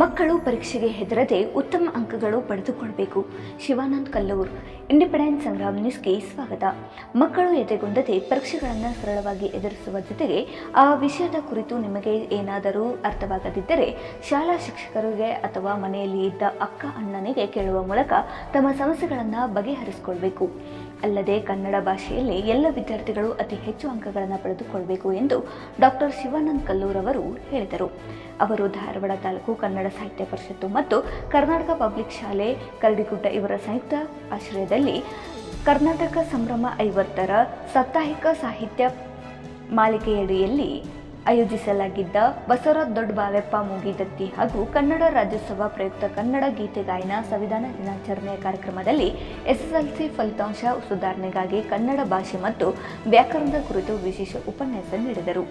ಮಕ್ಕಳು ಪರೀಕ್ಷೆಗೆ ಹೆದರದೆ ಉತ್ತಮ ಅಂಕಗಳು ಪಡೆದುಕೊಳ್ಬೇಕು. ಶಿವಾನಂದ್ ಕಲ್ಲೂರ್ ಇಂಡಿಪೆಂಡೆನ್ಸ್ ಸಂಗ್ರಾಮ್ ನ್ಯೂಸ್ಗೆ ಸ್ವಾಗತ. ಮಕ್ಕಳು ಎದೆಗೊಂಡದೆ ಪರೀಕ್ಷೆಗಳನ್ನು ಸರಳವಾಗಿ ಎದುರಿಸುವ ಜೊತೆಗೆ ಆ ವಿಷಯದ ಕುರಿತು ನಿಮಗೆ ಏನಾದರೂ ಅರ್ಥವಾಗದಿದ್ದರೆ ಶಾಲಾ ಶಿಕ್ಷಕರಿಗೆ ಅಥವಾ ಮನೆಯಲ್ಲಿ ಇದ್ದ ಅಕ್ಕ ಅಣ್ಣನಿಗೆ ಕೇಳುವ ಮೂಲಕ ತಮ್ಮ ಸಮಸ್ಯೆಗಳನ್ನು ಬಗೆಹರಿಸಿಕೊಳ್ಬೇಕು. ಅಲ್ಲದೆ ಕನ್ನಡ ಭಾಷೆಯಲ್ಲಿ ಎಲ್ಲ ವಿದ್ಯಾರ್ಥಿಗಳು ಅತಿ ಹೆಚ್ಚು ಅಂಕಗಳನ್ನು ಪಡೆದುಕೊಳ್ಳಬೇಕು ಎಂದು ಡಾಕ್ಟರ್ ಶಿವಾನಂದ್ ಕಲ್ಲೂರ್ ಅವರು ಹೇಳಿದರು. ಅವರು ಧಾರವಾಡ ತಾಲೂಕು ಕನ್ನಡ ಸಾಹಿತ್ಯ ಪರಿಷತ್ತು ಮತ್ತು ಕರ್ನಾಟಕ ಪಬ್ಲಿಕ್ ಶಾಲೆ ಕರಡಿಗುಡ್ಡ ಇವರ ಸಂಯುಕ್ತ ಆಶ್ರಯದಲ್ಲಿ ಕರ್ನಾಟಕ ಸಂಭ್ರಮ ಐವತ್ತರ ಸಾಪ್ತಾಹಿಕ ಸಾಹಿತ್ಯ ಮಾಲಿಕೆಯಡಿಯಲ್ಲಿ ಆಯೋಜಿಸಲಾಗಿದ್ದ ಬಸವರ ದೊಡ್ಡ ಬಾವೆಪ್ಪ ಮೂಗಿದತ್ತಿ ಹಾಗೂ ಕನ್ನಡ ರಾಜ್ಯೋತ್ಸವ ಪ್ರಯುಕ್ತ ಕನ್ನಡ ಗೀತೆ ಗಾಯನ ಸಂವಿಧಾನ ದಿನಾಚರಣೆಯ ಕಾರ್ಯಕ್ರಮದಲ್ಲಿ ಎಸ್ಎಸ್ಎಲ್ಸಿ ಫಲಿತಾಂಶ ಸುಧಾರಣೆಗಾಗಿ ಕನ್ನಡ ಭಾಷೆ ಮತ್ತು ವ್ಯಾಕರಣದ ಕುರಿತು ವಿಶೇಷ ಉಪನ್ಯಾಸ ನೀಡಿದರು.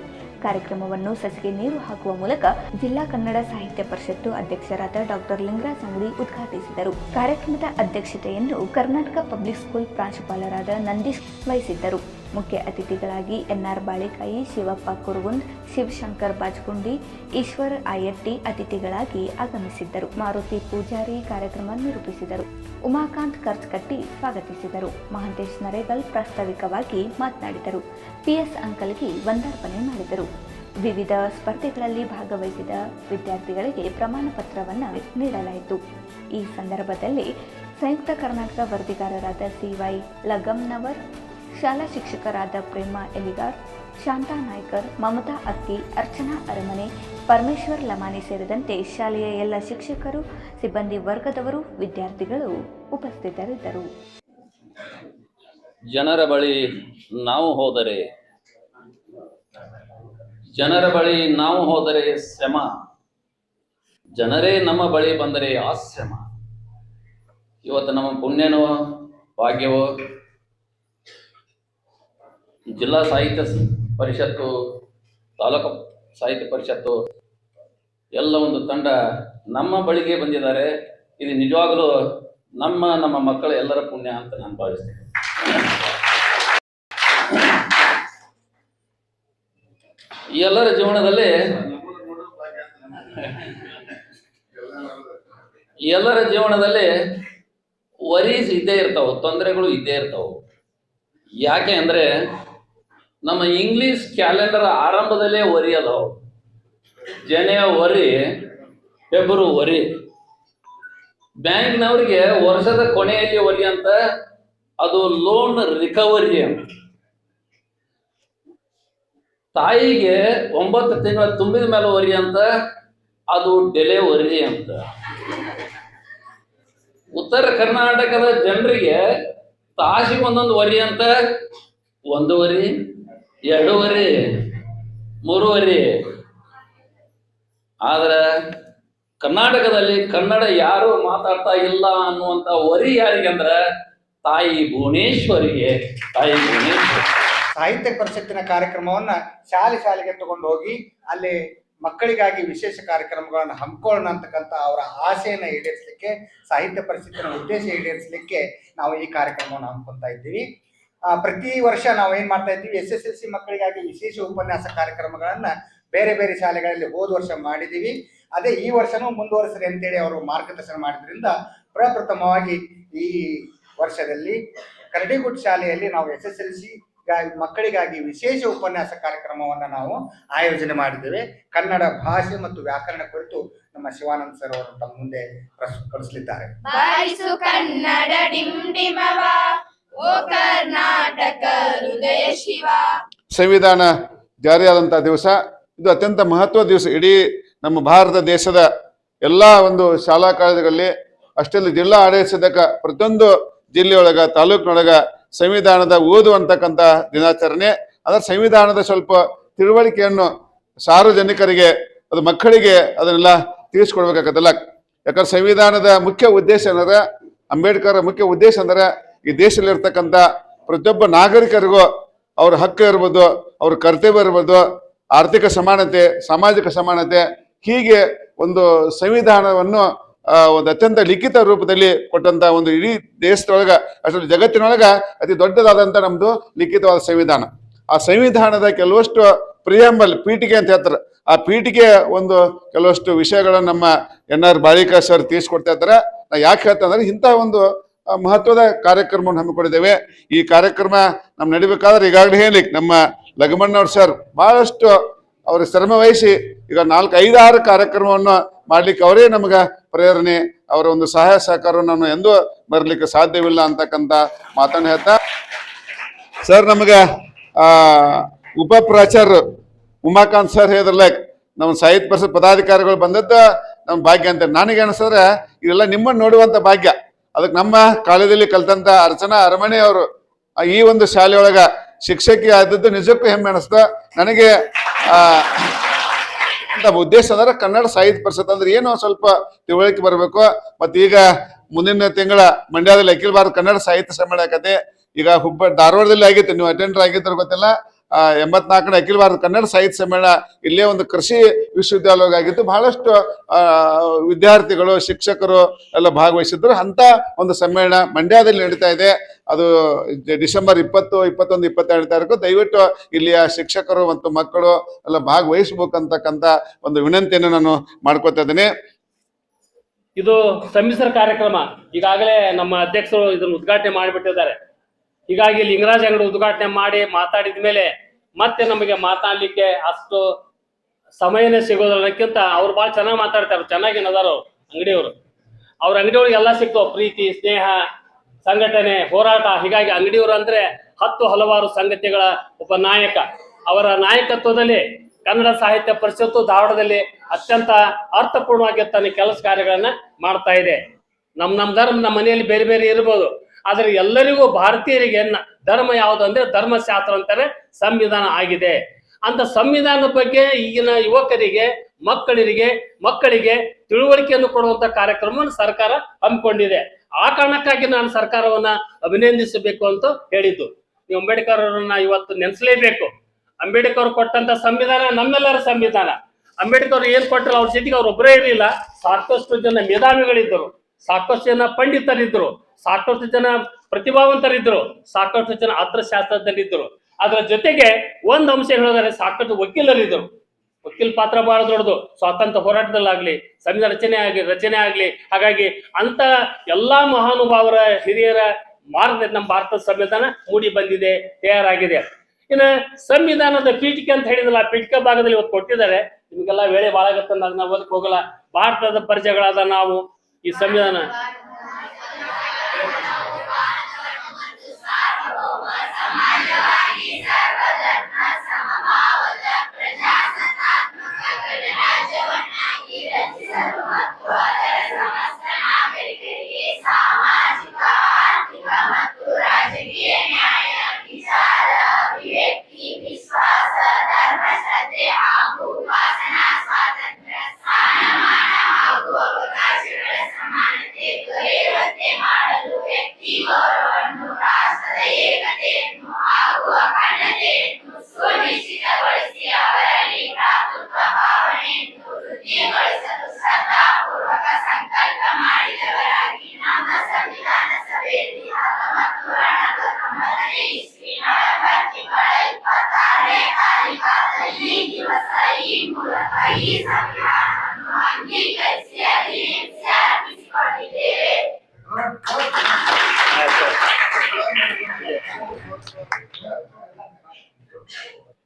ಕಾರ್ಯಕ್ರಮವನ್ನು ಸಸಿಗೆ ನೀರು ಹಾಕುವ ಮೂಲಕ ಜಿಲ್ಲಾ ಕನ್ನಡ ಸಾಹಿತ್ಯ ಪರಿಷತ್ತು ಅಧ್ಯಕ್ಷರಾದ ಡಾಕ್ಟರ್ ಲಿಂಗರಾಜ್ ಅಂಗಡಿ ಉದ್ಘಾಟಿಸಿದರು. ಕಾರ್ಯಕ್ರಮದ ಅಧ್ಯಕ್ಷತೆಯನ್ನು ಕರ್ನಾಟಕ ಪಬ್ಲಿಕ್ ಸ್ಕೂಲ್ ಪ್ರಾಂಶುಪಾಲರಾದ ನಂದೀಶ್ ವಹಿಸಿದ್ದರು. ಮುಖ್ಯ ಅತಿಥಿಗಳಾಗಿ ಎನ್ಆರ್ ಬಾಳಿಕಾಯಿ, ಶಿವಪ್ಪ ಕುರುಗುಂದ್, ಶಿವಶಂಕರ್ ಬಾಜ್ಗುಂಡಿ, ಈಶ್ವರ್ ಆಯಟ್ಟಿ ಅತಿಥಿಗಳಾಗಿ ಆಗಮಿಸಿದ್ದರು. ಮಾರುತಿ ಪೂಜಾರಿ ಕಾರ್ಯಕ್ರಮ ನಿರೂಪಿಸಿದರು. ಉಮಾಕಾಂತ್ ಕರ್ಚ್ಕಟ್ಟಿ ಸ್ವಾಗತಿಸಿದರು. ಮಹಂತೇಶ್ ನರೇಗಲ್ ಪ್ರಾಸ್ತಾವಿಕವಾಗಿ ಮಾತನಾಡಿದರು. ಪಿಎಸ್ ಅಂಕಲ್ಗೆ ವಂದಾರ್ಪಣೆ ಮಾಡಿದರು. ವಿವಿಧ ಸ್ಪರ್ಧೆಗಳಲ್ಲಿ ಭಾಗವಹಿಸಿದ ವಿದ್ಯಾರ್ಥಿಗಳಿಗೆ ಪ್ರಮಾಣ ಪತ್ರವನ್ನು ನೀಡಲಾಯಿತು. ಈ ಸಂದರ್ಭದಲ್ಲಿ ಸಂಯುಕ್ತ ಕರ್ನಾಟಕ ವರದಿಗಾರರಾದ ಸಿವೈ ಲಗಮ್ನವರ್ ಶಾಲಾ ಶಿಕ್ಷಕರಾದ ಪ್ರೇಮಾ ಎಲಿಗಾರ್, ಶಾಂತಾ ನಾಯ್ಕರ್, ಮಮತಾ ಅಕ್ಕಿ ಅರ್ಚನಾ ಅರಮನೆ, ಪರಮೇಶ್ವರ್ ಲಮಾನಿ ಸೇರಿದಂತೆ ಶಾಲೆಯ ಎಲ್ಲ ಶಿಕ್ಷಕರು, ಸಿಬ್ಬಂದಿ ವರ್ಗದವರು, ವಿದ್ಯಾರ್ಥಿಗಳು ಉಪಸ್ಥಿತರಿದ್ದರು. ಜನರ ಬಳಿ ನಾವು ಹೋದರೆ, ಜನರ ಬಳಿ ನಾವು ಹೋದರೆ ಶ್ರಮ, ಜನರೇ ನಮ್ಮ ಬಳಿ ಬಂದರೆ ಆಶ್ರಮ. ಇವತ್ತು ನಮ್ಮ ಪುಣ್ಯನೋ, ಭಾಗ್ಯವೋ ಜಿಲ್ಲಾ ಸಾಹಿತ್ಯ ಪರಿಷತ್ತು, ತಾಲೂಕು ಸಾಹಿತ್ಯ ಪರಿಷತ್ತು, ಎಲ್ಲ ಒಂದು ತಂಡ ನಮ್ಮ ಬಳಿಗೆ ಬಂದಿದ್ದಾರೆ. ಇದು ನಿಜವಾಗಲೂ ನಮ್ಮ ನಮ್ಮ ಮಕ್ಕಳ ಎಲ್ಲರ ಪುಣ್ಯ ಅಂತ ನಾನು ಭಾವಿಸ್ತೇನೆ. ಎಲ್ಲರ ಜೀವನದಲ್ಲಿ ಎಲ್ಲರ ಜೀವನದಲ್ಲಿ ವರೀಸ್ ಇದ್ದೇ ಇರ್ತಾವೆ, ತೊಂದರೆಗಳು ಇದ್ದೇ ಇರ್ತಾವೆ. ಯಾಕೆ ಅಂದ್ರೆ ನಮ್ಮ ಇಂಗ್ಲಿಷ್ ಕ್ಯಾಲೆಂಡರ್ ಆರಂಭದಲ್ಲೇ ಅದಾವು ಜನವರಿ ಫೆಬ್ರವರಿ ಬ್ಯಾಂಕ್ನವರಿಗೆ ವರ್ಷದ ಕೊನೆಯಲ್ಲಿ ಒರಿ ಅಂತ ಅದು ಲೋನ್ ರಿಕವರಿ ಅಂತ. ತಾಯಿಗೆ ಒಂಬತ್ತು ತಿಂಗಳ ತುಂಬಿದ ಮೇಲೆ ಒರಿ ಅಂತ, ಅದು ಡೆಲಿವರಿ ಅಂತ. ಉತ್ತರ ಕರ್ನಾಟಕದ ಜನರಿಗೆ ತಾಸಿಗೆ ಒಂದೊಂದು ವರಿ ಅಂತ ಒಂದೂವರೆ ಎರಡೂವರೆ, ಮೂರುವರೆ. ಆದ್ರ ಕರ್ನಾಟಕದಲ್ಲಿ ಕನ್ನಡ ಯಾರು ಮಾತಾಡ್ತಾ ಇಲ್ಲ ಅನ್ನುವಂತ ವರಿ ಯಾರಿಗೆ ಅಂದ್ರೆ ತಾಯಿ ಭುವನೇಶ್ವರಿಗೆ, ತಾಯಿ ಭುವನೇಶ್ವರಿ. ಸಾಹಿತ್ಯ ಪರಿಷತ್ತಿನ ಕಾರ್ಯಕ್ರಮವನ್ನ ಶಾಲೆ ಶಾಲೆಗೆ ತಗೊಂಡು ಹೋಗಿ ಅಲ್ಲಿ ಮಕ್ಕಳಿಗಾಗಿ ವಿಶೇಷ ಕಾರ್ಯಕ್ರಮಗಳನ್ನು ಹಮ್ಮಿಕೊಳ್ಳೋಣ ಅಂತಕ್ಕಂಥ ಅವರ ಆಸೆಯನ್ನು ಈಡೇರಿಸಲಿಕ್ಕೆ, ಸಾಹಿತ್ಯ ಪರಿಷತ್ತಿನ ಉದ್ದೇಶ ಈಡೇರಿಸಲಿಕ್ಕೆ ನಾವು ಈ ಕಾರ್ಯಕ್ರಮವನ್ನು ಹಮ್ಮಿಕೊಳ್ತಾ ಇದ್ದೀವಿ. ಪ್ರತಿ ವರ್ಷ ನಾವು ಏನ್ ಮಾಡ್ತಾ ಇದ್ದೀವಿ ಎಸ್ ಎಸ್ ಎಲ್ ಸಿ ಮಕ್ಕಳಿಗಾಗಿ ವಿಶೇಷ ಉಪನ್ಯಾಸ ಕಾರ್ಯಕ್ರಮಗಳನ್ನ ಬೇರೆ ಬೇರೆ ಶಾಲೆಗಳಲ್ಲಿ ಹೋದ ವರ್ಷ ಮಾಡಿದ್ದೀವಿ. ಅದೇ ಈ ವರ್ಷನೂ ಮುಂದುವರಿಸ್ರಿ ಅಂತೇಳಿ ಅವರು ಮಾರ್ಗದರ್ಶನ ಮಾಡಿದ್ರಿಂದ ಪ್ರಪ್ರಥಮವಾಗಿ ಈ ವರ್ಷದಲ್ಲಿ ಕರಡಿಗುಡ್ ಶಾಲೆಯಲ್ಲಿ ನಾವು ಎಸ್ ಎಸ್ ಎಲ್ ಸಿ ಮಕ್ಕಳಿಗಾಗಿ ವಿಶೇಷ ಉಪನ್ಯಾಸ ಕಾರ್ಯಕ್ರಮವನ್ನು ನಾವು ಆಯೋಜನೆ ಮಾಡಿದ್ದೇವೆ. ಕನ್ನಡ ಭಾಷೆ ಮತ್ತು ವ್ಯಾಕರಣ ಕುರಿತು ನಮ್ಮ ಶಿವಾನಂದ್ ಸರ್ ಅವರು ತಮ್ಮ ಮುಂದೆ ಪ್ರಸ್ತುತಪಡಿಸಲಿದ್ದಾರೆ ಸಂವಿಧಾನ ಜಾರಿಯಾದಂತಹ ದಿವಸ, ಇದು ಅತ್ಯಂತ ಮಹತ್ವದ ದಿವಸ. ಇಡೀ ನಮ್ಮ ಭಾರತ ದೇಶದ ಎಲ್ಲ ಒಂದು ಶಾಲಾ ಕಾಲೇಜುಗಳಲ್ಲಿ ಅಷ್ಟೆಲ್ಲ ಜಿಲ್ಲಾ ಆಡಳಿತದಕ ಪ್ರತಿಯೊಂದು ಜಿಲ್ಲೆಯೊಳಗ, ತಾಲೂಕಿನೊಳಗ ಸಂವಿಧಾನದ ಓದು ಅಂತಕ್ಕಂಥ ದಿನಾಚರಣೆ. ಅದರ ಸಂವಿಧಾನದ ಸ್ವಲ್ಪ ತಿಳುವಳಿಕೆಯನ್ನು ಸಾರ್ವಜನಿಕರಿಗೆ, ಅದು ಮಕ್ಕಳಿಗೆ ಅದನ್ನೆಲ್ಲ ತಿಳಿಸ್ಕೊಡ್ಬೇಕಾಗತ್ತಲ್ಲ. ಯಾಕಂದ್ರೆ ಸಂವಿಧಾನದ ಮುಖ್ಯ ಉದ್ದೇಶ ಏನಂದ್ರೆ, ಅಂಬೇಡ್ಕರ್ ಮುಖ್ಯ ಉದ್ದೇಶ ಅಂದ್ರೆ ಈ ದೇಶದಲ್ಲಿರ್ತಕ್ಕಂಥ ಪ್ರತಿಯೊಬ್ಬ ನಾಗರಿಕರಿಗೂ ಅವ್ರ ಹಕ್ಕು ಇರ್ಬೋದು, ಅವ್ರ ಕರ್ತವ್ಯ ಇರ್ಬೋದು, ಆರ್ಥಿಕ ಸಮಾನತೆ, ಸಾಮಾಜಿಕ ಸಮಾನತೆ, ಹೀಗೆ ಒಂದು ಸಂವಿಧಾನವನ್ನು ಒಂದು ಅತ್ಯಂತ ಲಿಖಿತ ರೂಪದಲ್ಲಿ ಕೊಟ್ಟಂತ ಒಂದು ಇಡೀ ದೇಶದೊಳಗ, ಅಷ್ಟೊಂದು ಜಗತ್ತಿನೊಳಗ ಅತಿ ದೊಡ್ಡದಾದಂತ ನಮ್ದು ಲಿಖಿತವಾದ ಸಂವಿಧಾನ. ಆ ಸಂವಿಧಾನದ ಕೆಲವಷ್ಟು ಪ್ರಿಯಂಬಲ್ ಪೀಠಿಕೆ ಅಂತ ಹೇಳ್ತಾರೆ. ಆ ಪೀಠಿಕೆ ಒಂದು ಕೆಲವಷ್ಟು ವಿಷಯಗಳನ್ನ ನಮ್ಮ ಎನ್ ಆರ್ ಬಾಳಿಕಾ ಸರ್ ತಿಳಿಸ್ಕೊಡ್ತಾ ಇದ್ದಾರೆ. ನಾ ಯಾಕೆ ಹೇಳ್ತಂದ್ರೆ ಇಂತಹ ಒಂದು ಮಹತ್ವದ ಕಾರ್ಯಕ್ರಮವನ್ನು ಹಮ್ಮಿಕೊಂಡಿದ್ದೇವೆ. ಈ ಕಾರ್ಯಕ್ರಮ ನಮ್ ನಡಿಬೇಕಾದ್ರೆ ಈಗಾಗಲೇ ಹೇಳಿ ನಮ್ಮ ಲಗಮಣ್ಣವ್ರ ಸರ್ ಬಹಳಷ್ಟು ಅವರ ಶ್ರಮ ವಹಿಸಿ ಈಗ ನಾಲ್ಕು ಐದಾರು ಕಾರ್ಯಕ್ರಮವನ್ನು ಮಾಡ್ಲಿಕ್ಕೆ ಅವರೇ ನಮಗ ಪ್ರೇರಣೆ, ಅವರ ಒಂದು ಸಹಾಯ ಸಹಕಾರವನ್ನು ಎಂದು ಎಂದೂ ಬರಲಿಕ್ಕೆ ಸಾಧ್ಯವಿಲ್ಲ ಅಂತಕ್ಕಂಥ ಮಾತನ್ನು ಹೇಳ್ತಾ. ಸರ್, ನಮಗೆ ಉಪ ಪ್ರಾಚಾರ್ಯರು ಉಮಾಕಾಂತ್ ಸರ್ ಹೇಳಿದ್ರಲ್ಲ, ನಮ್ಮ ಸಾಹಿತ್ಯ ಪರಿಷತ್ ಪದಾಧಿಕಾರಿಗಳು ಬಂದದ್ದು ನಮ್ಮ ಭಾಗ್ಯ ಅಂತ. ನನಗೆ ಅನಿಸಿದ್ರೆ, ಇದೆಲ್ಲ ನಿಮ್ಮನ್ನು ನೋಡುವಂತ ಭಾಗ್ಯ. ಅದಕ್ಕೆ ನಮ್ಮ ಕಾಲೇಜಲ್ಲಿ ಕಲ್ತಂತ ಅರ್ಚನಾ ಅರಮನೆ ಅವರು ಈ ಒಂದು ಶಾಲೆಯೊಳಗ ಶಿಕ್ಷಕಿ ಆದದ್ದು ನಿಜಕ್ಕೂ ಹೆಮ್ಮೆ ಅನಿಸ್ತ. ನನಗೆ ಅಂತ ಉದ್ದೇಶ ಅಂದ್ರೆ ಕನ್ನಡ ಸಾಹಿತ್ಯ ಪರಿಷತ್ ಅಂದ್ರೆ ಏನೋ ಸ್ವಲ್ಪ ತಿಳುವಳಿಕೆ ಬರಬೇಕು. ಮತ್ತೆ ಈಗ ಮುಂದಿನ ತಿಂಗಳ ಮಂಡ್ಯದಲ್ಲಿ ಅಖಿಲ ಭಾರತ ಕನ್ನಡ ಸಾಹಿತ್ಯ ಸಮ್ಮೇಳನ ಆಕತೆ ಈಗ ಹುಬ್ಬ ಧಾರವಾಡದಲ್ಲಿ ಆಗಿತ್ತು, ನೀವು ಅಟೆಂಡರ್ ಆಗಿದ್ದರು ಗೊತ್ತಿಲ್ಲ. ಎಂಬತ್ನಾಲ್ಕನೇ ಅಖಿಲ ಭಾರತ ಕನ್ನಡ ಸಾಹಿತ್ಯ ಸಮ್ಮೇಳನ ಇಲ್ಲೇ ಒಂದು ಕೃಷಿ ವಿಶ್ವವಿದ್ಯಾಲಯ ಆಗಿತ್ತು. ಬಹಳಷ್ಟು ವಿದ್ಯಾರ್ಥಿಗಳು, ಶಿಕ್ಷಕರು ಎಲ್ಲ ಭಾಗವಹಿಸಿದ್ರು ಅಂತ ಒಂದು ಸಮ್ಮೇಳನ ಮಂಡ್ಯದಲ್ಲಿ ನಡೀತಾ ಇದೆ. ಅದು ಡಿಸೆಂಬರ್ ಇಪ್ಪತ್ತು, ಇಪ್ಪತ್ತೊಂದು ಇಪ್ಪತ್ತೆರಡು ತಾರೀಕು. ದಯವಿಟ್ಟು ಇಲ್ಲಿಯ ಶಿಕ್ಷಕರು ಮತ್ತು ಮಕ್ಕಳು ಎಲ್ಲ ಭಾಗವಹಿಸ್ಬೇಕಂತಕ್ಕಂಥ ಒಂದು ವಿನಂತಿಯನ್ನು ನಾನು ಮಾಡ್ಕೋತಾ ಇದ್ದೀನಿ. ಇದು ಸಮ್ಮಿಶ್ರ ಕಾರ್ಯಕ್ರಮ. ಈಗಾಗಲೇ ನಮ್ಮ ಅಧ್ಯಕ್ಷರು ಇದನ್ನು ಉದ್ಘಾಟನೆ ಮಾಡಿಬಿಟ್ಟಿದ್ದಾರೆ. ಹೀಗಾಗಿ ಲಿಂಗರಾಜ್ ಅಂಗಡಿ ಉದ್ಘಾಟನೆ ಮಾಡಿ ಮಾತಾಡಿದ ಮೇಲೆ ಮತ್ತೆ ನಮಗೆ ಮಾತಾಡ್ಲಿಕ್ಕೆ ಅಷ್ಟು ಸಮಯನೇ ಸಿಗೋದಕ್ಕಿಂತ ಅವ್ರು ಭಾಳ ಚೆನ್ನಾಗಿ ಮಾತಾಡ್ತಾರೆ. ಚೆನ್ನಾಗಿ ನದಾರು ಅವ್ರು ಅಂಗಡಿಯವರು. ಅವ್ರ ಅಂಗಡಿಯವ್ರಿಗೆ ಎಲ್ಲ ಸಿಗ್ತಾವ ಪ್ರೀತಿ, ಸ್ನೇಹ, ಸಂಘಟನೆ, ಹೋರಾಟ. ಹೀಗಾಗಿ ಅಂಗಡಿಯವರು ಅಂದ್ರೆ ಹತ್ತು ಹಲವಾರು ಸಂಗತಿಗಳ ಒಬ್ಬ ನಾಯಕ. ಅವರ ನಾಯಕತ್ವದಲ್ಲಿ ಕನ್ನಡ ಸಾಹಿತ್ಯ ಪರಿಷತ್ತು ಧಾರವಾಡದಲ್ಲಿ ಅತ್ಯಂತ ಅರ್ಥಪೂರ್ಣವಾಗಿ ತನ್ನ ಕೆಲಸ ಕಾರ್ಯಗಳನ್ನ ಮಾಡ್ತಾ ಇದೆ. ನಮ್ ನಮ್ ಧರ್ಮ ನಮ್ಮ ಮನೆಯಲ್ಲಿ ಬೇರೆ ಬೇರೆ ಇರ್ಬೋದು. ಆದ್ರೆ ಎಲ್ಲರಿಗೂ ಭಾರತೀಯರಿಗೆ ಧರ್ಮ ಯಾವುದು ಅಂದ್ರೆ ಧರ್ಮಶಾಸ್ತ್ರ ಅಂತಾನೆ ಸಂವಿಧಾನ ಆಗಿದೆ. ಅಂತ ಸಂವಿಧಾನದ ಬಗ್ಗೆ ಈಗಿನ ಯುವಕರಿಗೆ, ಮಕ್ಕಳಿಗೆ ಮಕ್ಕಳಿಗೆ ತಿಳುವಳಿಕೆಯನ್ನು ಕೊಡುವಂತ ಕಾರ್ಯಕ್ರಮವನ್ನು ಸರ್ಕಾರ ಹಮ್ಮಿಕೊಂಡಿದೆ. ಆ ಕಾರಣಕ್ಕಾಗಿ ನಾನು ಸರ್ಕಾರವನ್ನ ಅಭಿನಂದಿಸಬೇಕು ಅಂತ ಹೇಳಿದ್ದು. ನೀವು ಅಂಬೇಡ್ಕರ್ ಅವರನ್ನ ಇವತ್ತು ನೆನೆಸಲೇಬೇಕು. ಅಂಬೇಡ್ಕರ್ ಕೊಟ್ಟಂತ ಸಂವಿಧಾನ ನಮ್ಮೆಲ್ಲರ ಸಂವಿಧಾನ. ಅಂಬೇಡ್ಕರ್ ಏನ್ ಕೊಟ್ಟರು ಅವ್ರ ಜೊತೆಗೆ ಅವ್ರು ಒಬ್ಬರೇ ಇರಲಿಲ್ಲ. ಸಾಕಷ್ಟು ಜನ ಮೇಧಾವಿಗಳಿದ್ದರು. ಸಾಕಷ್ಟು ಜನ ಪಂಡಿತರಿದ್ರು ಸಾಕಷ್ಟು ಜನ ಪ್ರತಿಭಾವಂತರಿದ್ರು ಸಾಕಷ್ಟು ಜನ ಅರ್ಥಶಾಸ್ತ್ರದಲ್ಲಿದ್ದರು ಅದರ ಜೊತೆಗೆ ಒಂದು ಅಂಶ ಹೇಳೋದಾದ್ರೆ ಸಾಕಷ್ಟು ವಕೀಲರಿದ್ದರು. ವಕೀಲ ಪಾತ್ರ ಬಹಳ ದೊಡ್ಡದು. ಸ್ವಾತಂತ್ರ್ಯ ಹೋರಾಟದಲ್ಲಾಗ್ಲಿ, ಸಂವಿಧಾನ ರಚನೆ ಆಗಲಿ, ರಚನೆ ಆಗ್ಲಿ, ಹಾಗಾಗಿ ಅಂತ ಎಲ್ಲಾ ಮಹಾನುಭಾವರ ಹಿರಿಯರ ಮಾರ್ಗ ನಮ್ಮ ಭಾರತದ ಸಂವಿಧಾನ ಮೂಡಿ ಬಂದಿದೆ, ತಯಾರಾಗಿದೆ. ಇನ್ನು ಸಂವಿಧಾನದ ಪೀಠಿಕೆ ಅಂತ ಹೇಳಿದ್ರಲ್ಲ ಪೀಠಿಕೆ ಭಾಗದಲ್ಲಿ ಇವತ್ತು ಕೊಟ್ಟಿದ್ದಾರೆ. ನಿಮಗೆಲ್ಲ ವೇಳೆ ಭಾಳ ನಾವು ಓದಕ್ಕೆ ಹೋಗಲ್ಲ. ಭಾರತದ ಪರಿಚಯಗಳಾದ ನಾವು ಈ ಸಂವಿಧಾನ.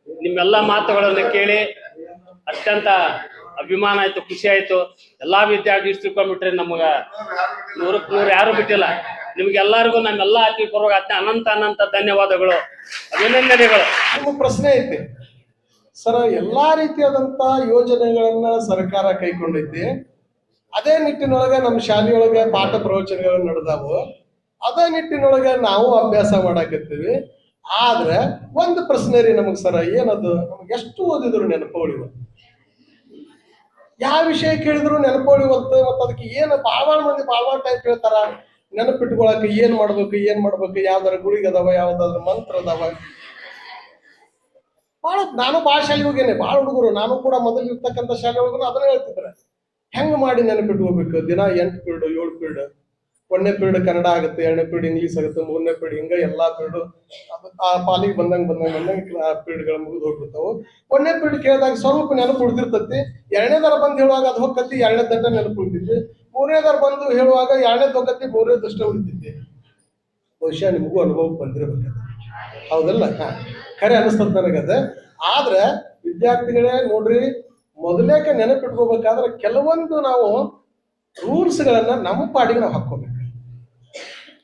ನಿಮ್ಮೆಲ್ಲ ಮಾತುಗಳನ್ನು ಕೇಳಿ ಅತ್ಯಂತ ಅಭಿಮಾನ ಆಯ್ತು, ಖುಷಿ ಆಯ್ತು. ಎಲ್ಲಾ ವಿದ್ಯಾರ್ಥಿ ತಿಳ್ಕೊಂಡ್ಬಿಟ್ರೆ ನಮಗ ನೂರಕ್ ನೂರು ಯಾರು ಬಿಟ್ಟಿಲ್ಲ. ನಿಮ್ಗೆಲ್ಲರಿಗೂ ನಮ್ಮೆಲ್ಲ ಅತಿ ಪೂರ್ವಕ ಅತ್ಯ ಅನಂತ ಅನಂತ ಧನ್ಯವಾದಗಳು. ಅಭಿನಂದನೆಗಳು. ನಿಮ್ಮ ಪ್ರಶ್ನೆ ಐತೆ. ಸರ್, ಎಲ್ಲಾ ರೀತಿಯಾದಂತ ಯೋಜನೆಗಳನ್ನ ಸರ್ಕಾರ ಕೈಗೊಂಡೈತಿ ಅದೇ ನಿಟ್ಟಿನೊಳಗ ನಮ್ಮ ಶಾಲೆಯೊಳಗೆ ಪಾಠ ಪ್ರವಚನಗಳು ನಡೆದಾವು. ಅದೇ ನಿಟ್ಟಿನೊಳಗೆ ನಾವು ಅಭ್ಯಾಸ ಮಾಡಾಕತ್ತೀವಿ. ಆದ್ರೆ ಒಂದು ಪ್ರಶ್ನೆ ರೀ ನಮಗ್ ಸರ, ಏನದು? ನಮ್ಗೆ ಎಷ್ಟು ಓದಿದ್ರು ನೆನಪು ಯಾವ ವಿಷಯ ಕೇಳಿದ್ರು ನೆನಪು ಉಳಿವಂತ ಮತ್ತ ಅದಕ್ಕೆ ಏನು ಭಾಳ ಮಂದಿ ಭಾಳ ಟೈಪ್ ಹೇಳ್ತಾರ? ನೆನಪಿಟ್ಕೊಳಕ್ ಏನ್ ಮಾಡ್ಬೇಕು ಏನ್ ಮಾಡ್ಬೇಕು, ಯಾವ್ದಾರ ಗುಳಿಗೆ ಅದಾವ, ಯಾವ್ದಾದ್ರ ಮಂತ್ರ ಅದಾವ. ಭಾಳ ನಾನು ಭಾಳ ಶಾಲೆ ಹೋಗೇನೆ ಭಾಳ ಹುಡುಗರು. ನಾನು ಕೂಡ ಮೊದಲು ಇರ್ತಕ್ಕಂಥ ಶಾಲೆ ಒಳಗೂ ಅದನ್ನ ಹೇಳ್ತಿದ್ರೆ. ಹೆಂಗ್ ಮಾಡಿ ನೆನಪಿಟ್ಕೋಬೇಕು? ದಿನ ಎಂಟು ಪೀರಿಯಡ್ ಏಳು ಪೀರಿಯಡ್ ಒಂದನೇ ಪೀರಿಯಡ್ ಕನ್ನಡ ಆಗುತ್ತೆ, ಎರಡನೇ ಪೀರಿಯಡ್ ಇಂಗ್ಲೀಷ್ ಆಗುತ್ತೆ, ಮೂರನೇ ಪೀರಿಯಡ್ ಹಿಂಗ, ಎಲ್ಲಾ ಪೀರಿಯಡ್ ಆ ಪಾಲಿಗೆ ಬಂದಂಗ ಬಂದಂಗ ಬಂದಂಗ ಪೀರಿಯಡ್ಗಳು ಮುಗಿದು ಹೋಗ್ಬಿಡ್ತಾವೆ. ಒಂದನೇ ಪೀರಿಯಡ್ ಕೇಳಿದಾಗ ಸ್ವಲ್ಪ ನೆನಪು ಎರಡನೇ ದರ ಬಂದು ಹೇಳುವಾಗ ಅದು ಹೋಗ್ತಿ ಎರಡನೇ ದಟ್ಟ ನೆನಪು ಉಳಿತೈತಿ. ಮೂರನೇದಾರ ಬಂದು ಹೇಳುವಾಗ ಎರಡನೇ ತೊಗತಿ ಮೂರನೇ ದಷ್ಟ ಉಳಿತೈತಿ ಬಹುಶಃ ನಿಮಗೂ ಅನುಭವ ಬಂದಿರಬೇಕು ಹೌದಲ್ಲ? ಖರೆ ಅನಿಸ್ತದ ನನಗದ ಆದ್ರೆ ವಿದ್ಯಾರ್ಥಿಗಳೇ ನೋಡ್ರಿ, ಮೊದಲೇಕ ನೆನಪಿಟ್ಕೋಬೇಕಾದ್ರೆ ಕೆಲವೊಂದು ನಾವು ರೂಲ್ಸ್ಗಳನ್ನ ನಮ್ಮ ಪಾಡಿಗೆ ನಾವು ಹಾಕೋಬೇಕು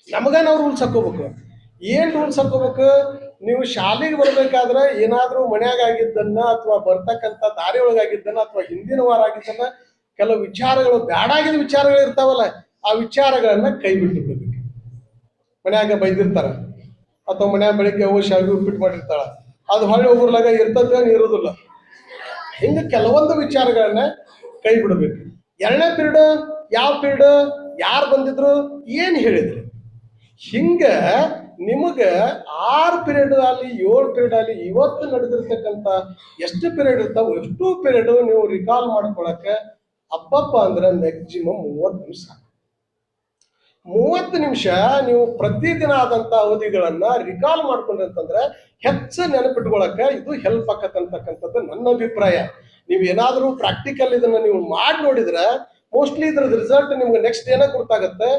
ನಮಗ ನಾವು ರೂಲ್ಸ್ ಹಾಕೋಬೇಕು ಏನ್ ರೂಲ್ಸ್ ಹಾಕೋಬೇಕು ನೀವು ಶಾಲೆಗೆ ಬರ್ಬೇಕಾದ್ರೆ ಏನಾದ್ರೂ ಮನ್ಯಾಗ ಆಗಿದ್ದನ್ನ ಅಥವಾ ಬರ್ತಕ್ಕಂಥ ದಾರಿ ಒಳಗಾಗಿದ್ದನ್ನ ಅಥವಾ ಹಿಂದಿನ ವಾರ ಆಗಿದ್ದನ್ನ ಕೆಲವು ವಿಚಾರಗಳು ಬ್ಯಾಡಾಗಿದ್ದ ವಿಚಾರಗಳು ಇರ್ತಾವಲ್ಲ, ಆ ವಿಚಾರಗಳನ್ನ ಕೈ ಬಿಟ್ಟು ಬಿಡ್ಬೇಕು. ಮನ್ಯಾಗ ಬೈದಿರ್ತಾರ. ಅಥವಾ ಮನ್ಯಾಗ ಬೆಳಿಗ್ಗೆ ಹೋಗಿ ಶಾವಿಗೆ ಉಪ್ಪಿಟ್ಟು ಮಾಡಿರ್ತಾಳ. ಅದು ಹೊಳೆ ಹೋಗ್ಲಾಗ ಇರ್ತದ ಇರೋದಿಲ್ಲ. ಹಿಂಗ ಕೆಲವೊಂದು ವಿಚಾರಗಳನ್ನ ಕೈ ಬಿಡಬೇಕು. ಎರಡನೇ ಪಿರಿಯಡ್, ಯಾವ ಪಿರಿಯಡ್, ಯಾರು ಬಂದಿದ್ರು, ಏನು ಹೇಳಿದ್ರು. ಹಿಂಗ ನಿಮಗೆ ಆರು ಪಿರಿಯಡ್ ಆಗಲಿ ಏಳು ಪಿರಿಯಡ್ ಆಗಲಿ ಇವತ್ತು ನಡೆದಿರ್ತಕ್ಕಂಥ ಎಷ್ಟು ಪಿರಿಯಡ್ ಇರ್ತಾವ ಎಷ್ಟು ಪಿರಿಯಡ್ ನೀವು ರಿಕಾಲ್ ಮಾಡ್ಕೊಳಕ ಅಪ್ಪಪ್ಪ ಅಂದ್ರೆ ಮ್ಯಾಕ್ಸಿಮಮ್ ಮೂವತ್ತು ನಿಮಿಷ. ಮೂವತ್ತು ನಿಮಿಷ ನೀವು ಪ್ರತಿದಿನ ಆದಂತ ಅವಧಿಗಳನ್ನ ರಿಕಾಲ್ ಮಾಡ್ಕೊಂಡ್ರಿ ಅಂತಂದ್ರೆ ಹೆಚ್ಚು ನೆನಪಿಟ್ಕೊಳಕ ಇದು ಹೆಲ್ಪ್ ಆಕತ್ತಂತಕ್ಕಂಥದ್ದು ನನ್ನ ಅಭಿಪ್ರಾಯ. ನೀವು ಏನಾದರೂ ಪ್ರಾಕ್ಟಿಕಲ್ ಇದನ್ನ ನೀವು ಮಾಡಿ ನೋಡಿದ್ರೆ ಮೋಸ್ಟ್ಲಿ ಇದ್ರದ್ದು ರಿಸಲ್ಟ್ ನಿಮ್ಗೆ ನೆಕ್ಸ್ಟ್ ಏನೋ ಗೊತ್ತಾಗತ್ತೆ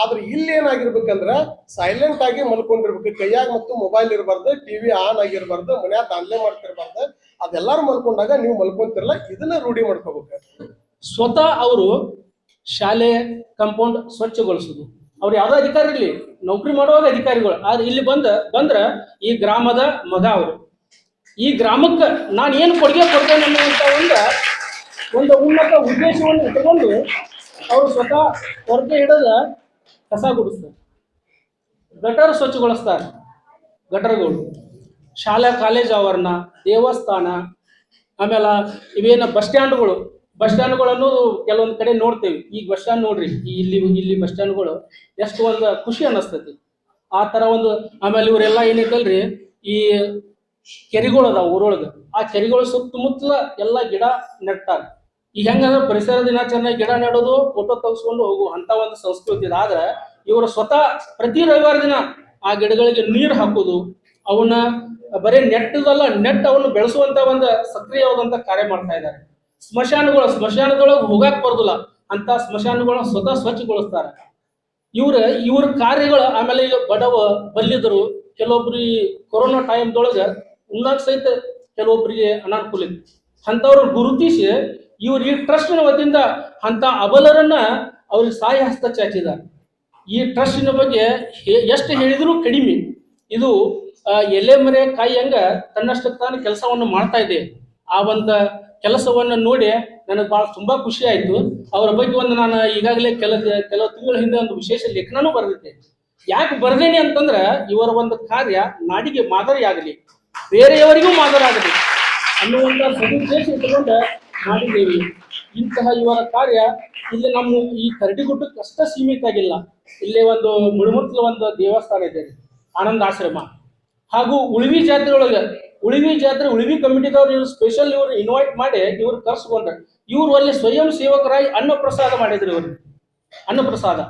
ಆದ್ರೆ ಇಲ್ಲಿ ಏನಾಗಿರ್ಬೇಕಂದ್ರ ಸೈಲೆಂಟ್ ಆಗಿ ಮಲ್ಕೊಂಡಿರ್ಬೇಕು. ಕೈಯಾಗ ಮತ್ತು ಮೊಬೈಲ್ ಇರಬಾರ್ದು ಟಿವಿ ಆನ್ ಆಗಿರ್ಬಾರ್ದು, ಮನ್ಯಾಗ ದಾನ್ಲೆ ಮಾಡ್ತಿರ್ಬಾರ್ದು. ಅದೆಲ್ಲಾರು ಮಲ್ಕೊಂಡಾಗ ನೀವು ಮಲ್ಕೊಂತಿರಲ್ಲ ಇದನ್ನ ರೂಢಿ ಮಾಡ್ಕೋಬೇಕು. ಸ್ವತಃ ಅವರು ಶಾಲೆ ಕಂಪೌಂಡ್ ಸ್ವಚ್ಛಗೊಳಿಸುದು. ಅವ್ರು ಯಾವ್ದೋ ಅಧಿಕಾರಿ ಇರಲಿ, ನೌಕರಿ ಮಾಡುವಾಗ ಅಧಿಕಾರಿಗಳು. ಆದ್ರೆ ಇಲ್ಲಿ ಬಂದ, ಬಂದ್ರ ಈ ಗ್ರಾಮದ ಮಗ ಅವರು. ಈ ಗ್ರಾಮಕ್ಕೆ ನಾನು ಏನು ಕೊಡುಗೆ ಕೊಡ್ತೇನೆ ಅನ್ನುವಂಥ ಒಂದು ಒಂದು ಉನ್ನತ ಉದ್ದೇಶವನ್ನು ಇಟ್ಟುಕೊಂಡು ಅವರು ಸ್ವತಃ ಹೊರಗೆ ಹಿಡದ ಕಸ ಗುಡಿಸ್ತಾರೆ. ಗಟರ್ ಸ್ವಚ್ಛಗೊಳಿಸ್ತಾರೆ. ಗಟರ್ಗಳು. ಶಾಲಾ, ಕಾಲೇಜ್ ಆವರಣ, ದೇವಸ್ಥಾನ, ಆಮೇಲೆ ಇವೇನ ಬಸ್ ಸ್ಟ್ಯಾಂಡ್ಗಳು. ಬಸ್ ಸ್ಟ್ಯಾಂಡ್ಗಳನ್ನು ಕೆಲವೊಂದು ಕಡೆ ನೋಡ್ತೇವೆ. ಈಗ ಬಸ್ ಸ್ಟ್ಯಾಂಡ್ ನೋಡ್ರಿ ಇಲ್ಲಿ ಇಲ್ಲಿ ಬಸ್ ಸ್ಟ್ಯಾಂಡ್ಗಳು ಎಷ್ಟು ಒಂದು ಖುಷಿ ಅನ್ನಿಸ್ತತಿ. ಆ ಥರ ಒಂದು ಆಮೇಲೆ ಇವರೆಲ್ಲ ಏನೈತಲ್ರಿ, ಈ ಕೆರೆಗಳು ಅದಾವ ಊರೊಳಗೆ. ಆ ಕೆರೆಗಳು ಸುತ್ತಮುತ್ತಲ ಎಲ್ಲ ಗಿಡ ನೆಟ್ಟಾರ ಈಗ ಹೆಂಗಂದ್ರೆ ಪರಿಸರ ದಿನಾಚರಣೆ ಗಿಡ ನೆಡೋದು ಫೋಟೋ ತೆಗೆಸ್ಕೊಂಡು ಹೋಗು ಅಂತ ಒಂದು ಸಂಸ್ಕೃತಿ ಇದೆ. ಆದ್ರೆ ಇವರು ಸ್ವತಃ ಪ್ರತಿ ರವಿವಾರ ದಿನ ಆ ಗಿಡಗಳಿಗೆ ನೀರು ಹಾಕೋದು, ಅವನ್ನ ಬರೀ ನೆಟ್ಟದಲ್ಲ, ನೆಟ್ ಅವನ್ನು ಬೆಳೆಸುವಂತ ಒಂದು ಸಕ್ರಿಯವಾದಂತ ಕಾರ್ಯ ಮಾಡ್ತಾ ಇದ್ದಾರೆ. ಸ್ಮಶಾನಗಳು, ಸ್ಮಶಾನದೊಳಗೆ ಹೋಗಾಕ್ ಬರ್ದಿಲ್ಲ. ಅಂತ ಸ್ಮಶಾನಗಳನ್ನ ಸ್ವತಃ ಸ್ವಚ್ಛಗೊಳಿಸ್ತಾರೆ. ಇವ್ರ ಇವ್ರ ಕಾರ್ಯಗಳು ಆಮೇಲೆ ಈಗ ಬಡವ ಬಲ್ಲಿದರು. ಕೆಲವೊಬ್ರು ಈ ಕೊರೋನಾ ಟೈಮ್ದೊಳಗೆ ಉಣ್ಣಾಕ್ ಸಹಿತ ಕೆಲವೊಬ್ಬರಿಗೆ ಅನಾನುಕೂಲ ಇತ್ತು. ಅಂಥವ್ರನ್ನ ಗುರುತಿಸಿ ಇವ್ರು ಈ ಟ್ರಸ್ಟ್ನ ವತಿಯಿಂದ ಅಂತ ಅಬಲರನ್ನ ಅವ್ರಿಗೆ ಸಹಾಯ ಹಸ್ತ ಚಾಚಿದ್ದಾರೆ ಈ ಟ್ರಸ್ಟಿನ ಬಗ್ಗೆ ಎಷ್ಟು ಹೇಳಿದ್ರು ಕಡಿಮೆ. ಇದು ಎಲೆ ಮರೆ ಕಾಯಿ ಹಂಗ ತನ್ನಷ್ಟಕ್ಕೆ ತಾನು ಕೆಲಸವನ್ನು ಮಾಡ್ತಾ ಇದೆ. ಆ ಒಂದು ಕೆಲಸವನ್ನು ನೋಡಿ ನನಗೆ ಬಹಳ ತುಂಬಾ ಖುಷಿ ಆಯ್ತು. ಅವರ ಬಗ್ಗೆ ಒಂದು ನಾನು ಈಗಾಗಲೇ ಕೆಲ ಕೆಲವು ತಿಂಗಳ ಹಿಂದೆ ಒಂದು ವಿಶೇಷ ಲೇಖನನೂ ಬರೆದಿದ್ದೆ. ಯಾಕೆ ಬರ್ದೇನೆ ಅಂತಂದ್ರ ಇವರ ಒಂದು ಕಾರ್ಯ ನಾಡಿಗೆ ಮಾದರಿಯಾಗಲಿ ಬೇರೆಯವರಿಗೂ ಮಾದರಿ ಆಗಲಿ ಅನ್ನುವಂತ ಸದುದ್ದೇಶ ಇಟ್ಟುಕೊಂಡು ಮಾಡಿದ್ದೇವೆ ಇಂತಹ ಇವರ ಕಾರ್ಯ ಇಲ್ಲಿ ನಮ್ಮ ಈ ಕರಡಿಗುಡ್ಡಕ್ಕೆ ಕಷ್ಟ ಸೀಮಿತ ಆಗಿಲ್ಲ. ಇಲ್ಲಿ ಒಂದು ಮುಳುಮುತ್ತಲ ಒಂದು ದೇವಸ್ಥಾನ ಇದೆ ಆನಂದ ಆಶ್ರಮ ಹಾಗೂ ಉಳಿವಿ ಜಾತ್ರೆ ಒಳಗೆ ಉಳಿವಿ ಜಾತ್ರೆ, ಉಳಿವಿ ಕಮಿಟಿದವ್ರು ಇವ್ರು ಸ್ಪೆಷಲ್ ಇವ್ರು ಇನ್ವೈಟ್ ಮಾಡಿ ಇವ್ರು ಕರ್ಸ್ಕೊಂಡ್ರೆ. ಇವ್ರು ಅಲ್ಲಿ ಸ್ವಯಂ ಸೇವಕರಾಗಿ ಅನ್ನಪ್ರಸಾದ ಮಾಡಿದ್ರು ಇವ್ರು. ಅನ್ನಪ್ರಸಾದ.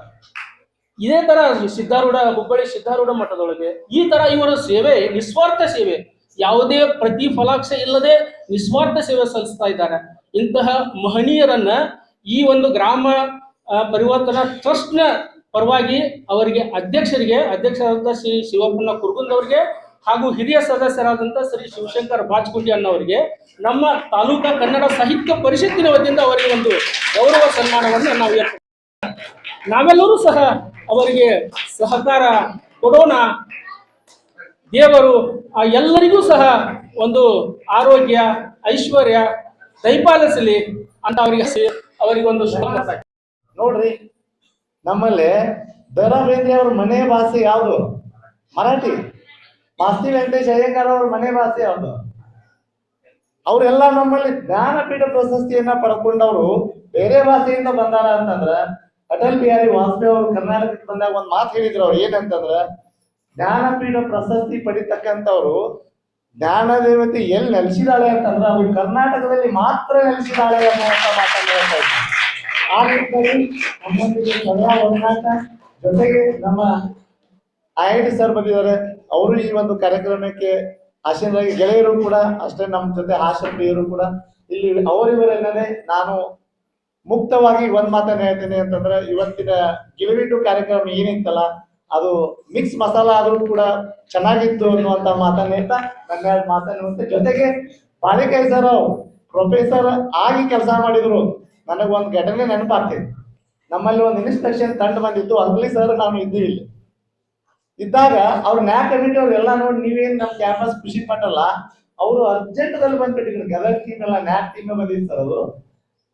ಇದೇ ತರ ಸಿದ್ಧಾರೂಢ, ಹುಬ್ಬಳ್ಳಿ ಸಿದ್ಧಾರೂಢ ಮಠದೊಳಗೆ ಈ ತರ ಇವರ ಸೇವೆ, ನಿಸ್ವಾರ್ಥ ಸೇವೆ. ಯಾವುದೇ ಪ್ರತಿಫಲಾಕ್ಷ ಇಲ್ಲದೆ ನಿಸ್ವಾರ್ಥ ಸೇವೆ ಸಲ್ಲಿಸ್ತಾ ಇದ್ದಾರೆ. ಇಂತಹ ಮಹನೀಯರನ್ನ ಈ ಒಂದು ಗ್ರಾಮ ಪರಿವರ್ತನಾ ಟ್ರಸ್ಟ್ನ ಪರವಾಗಿ ಅವರಿಗೆ ಅಧ್ಯಕ್ಷರಿಗೆ, ಅಧ್ಯಕ್ಷರಾದಂತಹ ಶ್ರೀ ಶಿವಪ್ಪನ ಕುರ್ಗುಂದವರಿಗೆ ಹಾಗೂ ಹಿರಿಯ ಸದಸ್ಯರಾದಂಥ ಶ್ರೀ ಶಿವಶಂಕರ್ ಬಾಚ್ಗುಂಡಿ ಅನ್ನೋರಿಗೆ ನಮ್ಮ ತಾಲೂಕಾ ಕನ್ನಡ ಸಾಹಿತ್ಯ ಪರಿಷತ್ತಿನ ವತಿಯಿಂದ ಅವರಿಗೆ ಒಂದು ಗೌರವ ಸನ್ಮಾನವನ್ನು ನಾವು. ನಾವೆಲ್ಲರೂ ಸಹ ಅವರಿಗೆ ಸಹಕಾರ ಕೊಡೋಣ. ದೇವರು ಆ ಎಲ್ಲರಿಗೂ ಸಹ ಒಂದು ಆರೋಗ್ಯ, ಐಶ್ವರ್ಯ ದಯಪಾಲಿಸಲಿ ಅಂತ ಅವರಿಗೆ ಅವರಿಗೊಂದು ನೋಡ್ರಿ, ನಮ್ಮಲ್ಲಿ ದ.ರಾ ಬೇಂದ್ರೆ ಅವ್ರ ಮನೆ ಭಾಷೆ ಯಾವುದು? ಮರಾಠಿ. ಮಾಸ್ತಿ ವೆಂಕಟೇಶ್, ಅಯ್ಯಂಗಾರ್ ಅವ್ರ ಮನೆ ಭಾಷೆ ಅವರು ಅವರೆಲ್ಲ ನಮ್ಮಲ್ಲಿ ಜ್ಞಾನಪೀಠ ಪ್ರಶಸ್ತಿಯನ್ನ ಪಡ್ಕೊಂಡವರು ಬೇರೆ ಭಾಷೆಯಿಂದ ಬಂದಾರ ಅಂತಂದ್ರ ಅಟಲ್ ಬಿಹಾರಿ ವಾಜಪೇಯಿ ಅವರು ಕರ್ನಾಟಕಕ್ಕೆ ಬಂದಾಗ ಒಂದ್ ಮಾತು ಹೇಳಿದ್ರು ಅವ್ರು ಏನಂತಂದ್ರ, ಜ್ಞಾನಪೀಠ ಪ್ರಶಸ್ತಿ ಪಡಿತಕ್ಕಂಥವ್ರು ಜ್ಞಾನ ದೇವತೆ ಎಲ್ಲಿ ನೆಲೆಸಿದಾಳೆ ಅಂತಂದ್ರೆ ಅವ್ರು ಕರ್ನಾಟಕದಲ್ಲಿ ಮಾತ್ರ ನೆಲೆಸಿದಾಳೆ ಅನ್ನುವಂತ ಮಾತನ್ನು ಹೇಳ್ತಾ ಆ ನಿಟ್ಟಿನಲ್ಲಿ ನಮ್ಮೊಂದಿಗೆ ಕನ್ನಡ ಒಡನಾಟ ಜೊತೆಗೆ ನಮ್ಮ ಐ ಸರ್ ಬಂದಿದ್ದಾರೆ. ಅವರು ಈ ಒಂದು ಕಾರ್ಯಕ್ರಮಕ್ಕೆ ಆಶೀನರಾಗಿ ಗೆಳೆಯರು ಕೂಡ ಅಷ್ಟೇ ನಮ್ಮ ಜೊತೆ ಹಾಸ್ಯ ಪ್ರಿಯರು ಕೂಡ. ಇಲ್ಲಿ ಅವರಿವರೆಲ್ಲದೆ ನಾನು ಮುಕ್ತವಾಗಿ ಒಂದ್ ಮಾತನ್ನ ಹೇಳ್ತೀನಿ ಅಂತಂದ್ರೆ, ಇವತ್ತಿನ ಗಿಲಿಬಿಟ್ಟು ಕಾರ್ಯಕ್ರಮ ಏನಿತ್ತಲ್ಲ, ಅದು ಮಿಕ್ಸ್ ಮಸಾಲ ಆದ್ರೂ ಕೂಡ ಚೆನ್ನಾಗಿತ್ತು ಅನ್ನುವಂತ ಮಾತನ್ನ ಹೇಳ್ತಾ ನನ್ನ ಮಾತನ್ನ ಜೊತೆಗೆ ಬಾಳಿಕಾಯಿ ಸರ್ ಪ್ರೊಫೆಸರ್ ಆಗಿ ಕೆಲಸ ಮಾಡಿದ್ರು. ನನಗೆ ಒಂದು ಘಟನೆ ನೆನಪಾಗ್ತಿದೆ. ನಮ್ಮಲ್ಲಿ ಒಂದು ಇನ್ಸ್ಪೆಕ್ಷನ್ ತಂಡ ಬಂದಿತ್ತು. ಅಂಗ್ಲಿ ಸರ್ ನಾನು ಇದ್ದೀವಿ ಇಲ್ಲಿ. ಇದ್ದಾಗ ಅವ್ರ ನ್ಯಾಕ್ ಕಮಿಟಿ ಅವ್ರು ಎಲ್ಲ ನೋಡಿ ನೀವೇನು ನಮ್ಮ ಕ್ಯಾಂಪಸ್ ಖುಷಿ ಪಟ್ಟಲ್ಲ? ಅವರು ಅರ್ಜೆಂಟ್ ಅಲ್ಲಿ ಬಂದ್ಬಿಟ್ಟಿದ್ರು, ಗದಗ್ ಟೀಮ್ ಎಲ್ಲ ನ್ಯಾಕ್ ಟೀಮ್ ಬಂದಿತ್ತು ಸರ್ ಅದು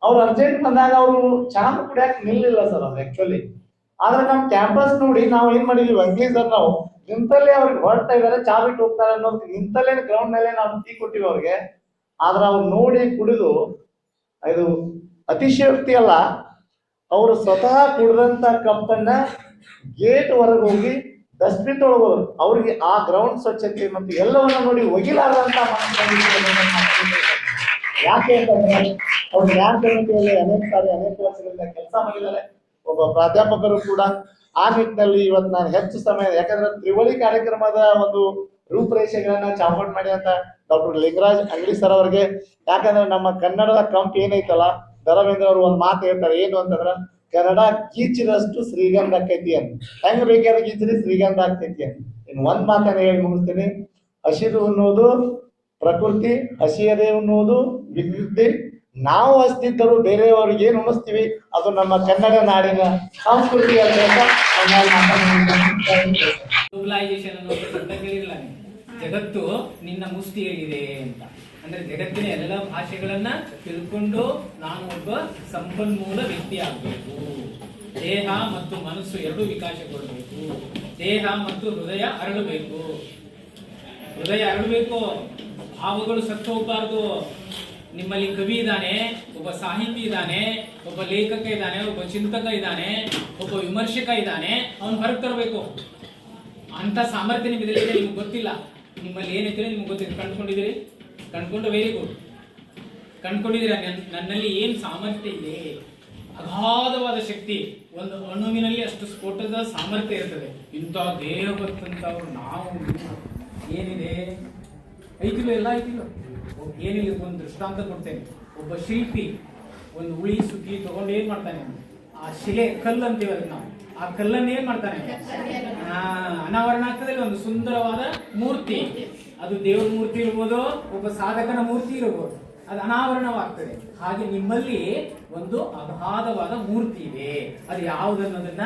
ಅವ್ರು ಅರ್ಜೆಂಟ್ ಬಂದಾಗ ಅವರು ಚಹಾ ಕುಡಿಯಕ್ ನಿಲ್ಲಿಲ್ಲ ಸರ್ ಅದು ಆ್ಯಕ್ಚುಲಿ ಆದ್ರೆ ನಮ್ಮ ಕ್ಯಾಂಪಸ್ ನೋಡಿ ನಾವು ಏನ್ ಮಾಡಿದೀವಿ, ಅಗ್ನಿ ಸರ್ ನಾವು ನಿಂತಲ್ಲೇ ಅವ್ರಿಗೆ ಹೊರಡ್ತಾ ಇದಾರೆ, ಚಾ ಬಿಟ್ಟು ಹೋಗ್ತಾರೆ ಅನ್ನೋದು ನಿಂತಲ್ಲೇ ಗ್ರೌಂಡ್ ಮೇಲೆ ನಾವು ಟೀ ಕೊಟ್ಟಿವಿ ಅವ್ರಿಗೆ. ಆದ್ರೆ ಅವ್ರು ನೋಡಿ ಕುಡಿದು, ಇದು ಅತಿಶಯೋಕ್ತಿ ಅಲ್ಲ, ಅವರು ಸ್ವತಃ ಕುಡಿದಂತ ಕಪ್ಪನ್ನ ಗೇಟ್ ಹೊರಗೆ ಹೋಗಿ ಡಸ್ಟ್ಬಿನ್ ತೊಳಗೋದು ಅವ್ರಿಗೆ ಆ ಗ್ರೌಂಡ್ ಸ್ವಚ್ಛತೆ ಮತ್ತು ಎಲ್ಲವನ್ನ ನೋಡಿ ಒಗಿಲಾರದಂತ ಯಾಕೆ ಅಂತಂದ್ರೆ ಅವ್ರ ಜ್ಞಾನ ಕಮಿಟಿಯಲ್ಲಿ ಅನೇಕ ಸಾರಿ, ಅನೇಕ ವರ್ಷಗಳಿಂದ ಕೆಲಸ ಮಾಡಿದ್ದಾರೆ. ಒಬ್ಬ ಪ್ರಾಧ್ಯಾಪಕರು ಕೂಡ ಆ ನಿಟ್ಟಿನಲ್ಲಿ ಇವತ್ತು ನಾನು ಹೆಚ್ಚು ಸಮಯ, ಯಾಕಂದ್ರೆ ತ್ರಿವಳಿ ಕಾರ್ಯಕ್ರಮದ ಒಂದು ರೂಪರೇಷೆಗಳನ್ನ ಚಾಪೋಟ್ ಮಾಡಿ ಅಂತ ಡಾಕ್ಟರ್ ಲಿಂಗರಾಜ್ ಅಂಗಡಿ ಸರ್ ಅವರಿಗೆ. ಯಾಕಂದ್ರೆ ನಮ್ಮ ಕನ್ನಡದ ಕಂಪ್ ಏನೈತಲ್ಲ ದರವೇಂದ್ರ ಅವರು ಒಂದು ಮಾತು ಹೇಳ್ತಾರೆ, ಏನು ಅಂತಂದ್ರ ಕನ್ನಡ ಕೀಚಿರಷ್ಟು ಶ್ರೀಗಂಧ ಆಕೈತಿ ಅಂತ. ಹೆಂಗ್ ಬೇಕಾದ್ರೆ ಕೀಚಿರಿ ಶ್ರೀಗಂಧ ಆಗ್ತೈತಿ ಅಂತ. ಇನ್ನು ಒಂದ್ ಮಾತನ್ನ ಹೇಳಿ ಮುಗಿಸ್ತೀನಿ. ಹಸಿರು ಅನ್ನೋದು ಪ್ರಕೃತಿ, ಹಸಿಯದೆ ಅನ್ನೋದು ವಿದ್ಯುತ್. ನಾವು ಹಸ್ತಿದ್ದರು ಬೇರೆಯವ್ರಿಗೆ ಏನು ಉಣಿಸ್ತೀವಿ? ಅದು ನಮ್ಮ ಕನ್ನಡ ನಾಡಿನ ಸಂಸ್ಕೃತಿ ಅಂತ ಜಗತ್ತು ನಿನ್ನ ಮುಷ್ಟಿಯಲ್ಲಿದೆ ಅಂತ. ಅಂದ್ರೆ ಜಗತ್ತಿನ ಎಲ್ಲ ಭಾಷೆಗಳನ್ನ ತಿಳ್ಕೊಂಡು ನಾನು ಒಬ್ಬ ಸಂಪನ್ಮೂಲ ವ್ಯಕ್ತಿ ಆಗ್ಬೇಕು ದೇಹ ಮತ್ತು ಮನಸ್ಸು ಎರಡು ವಿಕಾಸಗೊಳ್ಳಬೇಕು ದೇಹ ಮತ್ತು ಹೃದಯ ಅರಳಬೇಕು. ಹೃದಯ ಅರಳಬೇಕು, ಭಾವಗಳು ಸತ್ತು ಹೋಗ್ಬಾರ್ದು ನಿಮ್ಮಲ್ಲಿ ಕವಿ ಇದ್ದಾನೆ, ಒಬ್ಬ ಸಾಹಿತಿ ಇದ್ದಾನೆ, ಒಬ್ಬ ಲೇಖಕ ಇದ್ದಾನೆ, ಒಬ್ಬ ಚಿಂತಕ ಇದ್ದಾನೆ, ಒಬ್ಬ ವಿಮರ್ಶಕ ಇದ್ದಾನೆ, ಅವನು ಹೊರಗೆ ತರಬೇಕು. ಅಂತ ಸಾಮರ್ಥ್ಯ ಇದೆ, ನಿಮ್ಗೆ ಗೊತ್ತಿಲ್ಲ. ನಿಮ್ಮಲ್ಲಿ ಏನೈತೆ ನಿಮ್ಗೆ ಗೊತ್ತಿದೆ. ಕಂಡ್ಕೊಂಡಿದ್ದೀರಿ? ಕಂಡ್ಕೊಂಡು ವೆರಿ ಗುಡ್ ಕಂಡ್ಕೊಂಡಿದ್ದೀರಾ ನನ್ನಲ್ಲಿ ಏನು ಸಾಮರ್ಥ್ಯ ಇದೆ? ಅಗಾಧವಾದ ಶಕ್ತಿ. ಒಂದು ಅಣುವಿನಲ್ಲಿ ಅಷ್ಟು ಸ್ಫೋಟದ ಸಾಮರ್ಥ್ಯ ಇರ್ತದೆ. ಇಂಥ ದೇಹ ನಾವು ಏನಿದೆ? ಐತಿಲ್ಲ ಎಲ್ಲ ಐತಿಲ್ಲ ಏನಿಲ್ಲ ಒಂದು ದೃಷ್ಟಾಂತ ಕೊಡ್ತೇನೆ. ಒಬ್ಬ ಶಿಲ್ಪಿ ಒಂದು ಉಳಿ ಸುಕ್ಕಿ ತಗೊಂಡು ಏನು ಮಾಡ್ತಾನೆ? ಆ ಶಿಲೆ ಕಲ್ಲು ಅಂತೀವಿ ಅದಕ್ಕೆ ನಾವು ಆ ಕಲ್ಲನ್ನು ಏನು ಮಾಡ್ತಾನೆ? ಅನಾವರಣ ಆಗ್ತದೆ ಒಂದು ಸುಂದರವಾದ ಮೂರ್ತಿ. ಅದು ದೇವರ ಮೂರ್ತಿ ಇರ್ಬೋದು, ಒಬ್ಬ ಸಾಧಕನ ಮೂರ್ತಿ ಇರ್ಬೋದು. ಅದು ಅನಾವರಣವಾಗ್ತದೆ. ಹಾಗೆ ನಿಮ್ಮಲ್ಲಿ ಒಂದು ಅಗಾಧವಾದ ಮೂರ್ತಿ ಇದೆ. ಅದು ಯಾವುದನ್ನೋದನ್ನ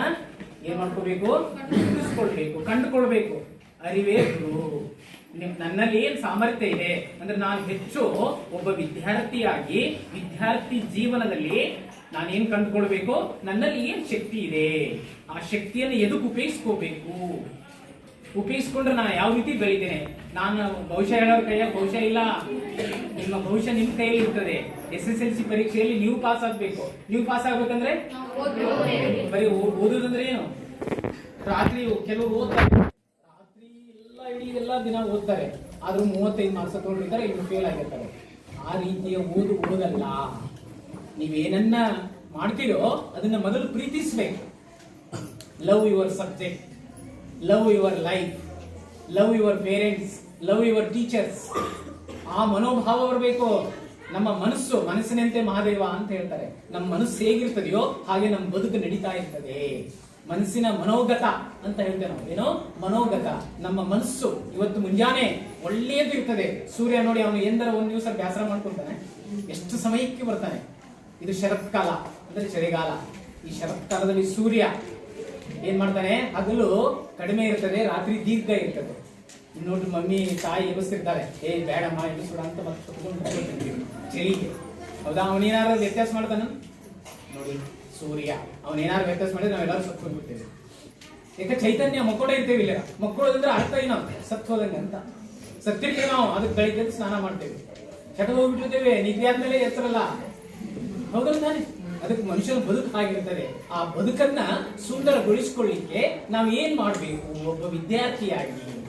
ಏನ್ ಮಾಡ್ಕೋಬೇಕು? ಗುರುತಿಸ್ಕೊಳ್ಬೇಕು ಕಂಡುಕೊಳ್ಬೇಕು. ಅರಿವೇ ಗುರು. ನಿಮ್, ನನ್ನಲ್ಲಿ ಏನ್ ಸಾಮರ್ಥ್ಯ ಇದೆ? ಅಂದ್ರೆ ನಾನು ಹೆಚ್ಚು ಒಬ್ಬ ವಿದ್ಯಾರ್ಥಿಯಾಗಿ, ವಿದ್ಯಾರ್ಥಿ ಜೀವನದಲ್ಲಿ ನಾನೇನ್ ಕಂಡುಕೊಳ್ಬೇಕು? ನನ್ನಲ್ಲಿ ಏನ್ ಶಕ್ತಿ ಇದೆ? ಆ ಶಕ್ತಿಯನ್ನು ಎದಕ್ಕೆ ಉಪಯೋಗಿಸ್ಕೋಬೇಕು? ಉಪಯೋಗಿಸ್ಕೊಂಡ್ರೆ ನಾನು ಯಾವ ರೀತಿ ಬೆಳಿತೇನೆ? ನಾನು ಭವಿಷ್ಯ ಹೇಳೋರ್ ಕೈಯ ಭವಿಷ್ಯ ಇಲ್ಲ. ನಿಮ್ಮ ಭವಿಷ್ಯ ನಿಮ್ಮ ಕೈಯಲ್ಲಿ ಇರ್ತದೆ. ಎಸ್ ಎಸ್ ಎಲ್ ಸಿ ಪರೀಕ್ಷೆಯಲ್ಲಿ ನೀವು ಪಾಸ್ ಆಗ್ಬೇಕು. ನೀವು ಪಾಸ್ ಆಗ್ಬೇಕಂದ್ರೆ? ಬರೀ ಓದೋದಂದ್ರೆ ಏನು? ರಾತ್ರಿ ಕೆಲವರು ಓದ್ತಾರೆ. ರಾತ್ರಿ ಎಲ್ಲ ಇಡೀ ಎಲ್ಲ ದಿನ ಓದ್ತಾರೆ. ಆದ್ರೂ ಮೂವತ್ತೈದು ಮಾರ್ಕ್ಸ್ ತಗೊಂಡಿರ್ತಾರೆ ಇನ್ನು ಫೇಲ್ ಆಗಿರ್ತಾರೆ. ಆ ರೀತಿಯ ಓದು ಓದಲ್ಲ. ನೀವೇನನ್ನ ಮಾಡ್ತೀರೋ ಅದನ್ನ ಮೊದಲು ಪ್ರೀತಿಸ್ಬೇಕು. Love your subject love your life love your parents love your teachers ಆ ಮನೋಭಾವ ಬರಬೇಕು ನಮ್ಮ ಮನಸ್ಸು, ಮನಸ್ಸಿನಂತೆ ಮಹಾದೇವ ಅಂತ ಹೇಳ್ತಾರೆ. ನಮ್ಮ ಮನಸ್ಸು ಹೇಗಿರ್ತದೆಯೋ ಹಾಗೆ ನಮ್ಮ ಬದುಕು ನಡೀತಾ ಇರ್ತದೆ. ಮನಸ್ಸಿನ ಮನೋಗತ ಅಂತ ಹೇಳ್ತೇವೆ ನಾವು. ಏನೋ? ಮನೋಗತ. ನಮ್ಮ ಮನಸ್ಸು ಇವತ್ತು ಮುಂಜಾನೆ ಒಳ್ಳೆಯದು ಇರ್ತದೆ ಸೂರ್ಯ ನೋಡಿ ಅವನು ಎಂದರ ಒಂದು ದಿವಸ ಬ್ಯಾಸರ ಮಾಡ್ಕೊಳ್ತಾನೆ ಎಷ್ಟು ಸಮಯಕ್ಕೆ ಬರ್ತಾನೆ? ಇದು ಶರತ್ಕಾಲ. ಅಂದ್ರೆ ಚಳಿಗಾಲ. ಈ ಶರತ್ಕಾಲದಲ್ಲಿ ಸೂರ್ಯ ಏನ್ ಮಾಡ್ತಾನೆ? ಹಗಲು ಕಡಿಮೆ ಇರ್ತದೆ, ರಾತ್ರಿ ದೀರ್ಘ ಇರ್ತದೆ. ನೋಡ್ರಿ, ಮಮ್ಮಿ, ತಾಯಿ ಎಬ್ಬಿಸ್ತಿರ್ತಾರೆ. ಏ, ಬೇಡಮ್ಮ, ಎಬ್ಬಿಸ್ಬಿಡ ಅಂತ ಮತ್ತೆ ಚಳಿಗೆ. ಹೌದಾ? ಅವನೇನಾದ್ರು ವ್ಯತ್ಯಾಸ ಮಾಡ್ತಾನ? ನೋಡಿ ಸೂರ್ಯ. ಅವನೇನಾದ್ರು ವ್ಯತ್ಯಾಸ ಮಾಡಿದ್ರೆ ನಾವೆಲ್ಲರೂ ಸತ್ತು ಹೋಗ್ಬಿಡ್ತೇವೆ ಯಾಕೆ? ಚೈತನ್ಯ ಮಕ್ಕಳೇ ಇರ್ತೇವೆ ಇಲ್ಲ ಮಕ್ಕಳೋದಂದ್ರೆ ಅರ್ಥ ಏನೋ ಸತ್ತು ಹೋದಂಗೆ ಅಂತ. ಸತ್ತಿರ್ತೀವಿ ನಾವು, ಅದಕ್ಕೆ ಬೆಳಿಗ್ಗೆ ಸ್ನಾನ ಮಾಡ್ತೇವೆ. ಚಟ ಹೋಗ್ಬಿಟ್ಟಿರ್ತೇವೆ ನಿದ್ದೆ ಆದ್ಮೇಲೆ ಎತ್ತರಲ್ಲ ಹೌದಲ್ಲ ತಾನೆ? ಅದಕ್ಕೆ ಮನುಷ್ಯನ ಬದುಕು ಆಗಿರ್ತದೆ ಆ ಬದುಕನ್ನ ಸುಂದರಗೊಳಿಸಿಕೊಳ್ಳಿಕ್ಕೆ ನಾವು ಏನ್ ಮಾಡಬೇಕು? ಒಬ್ಬ ವಿದ್ಯಾರ್ಥಿಯಾಗಿ.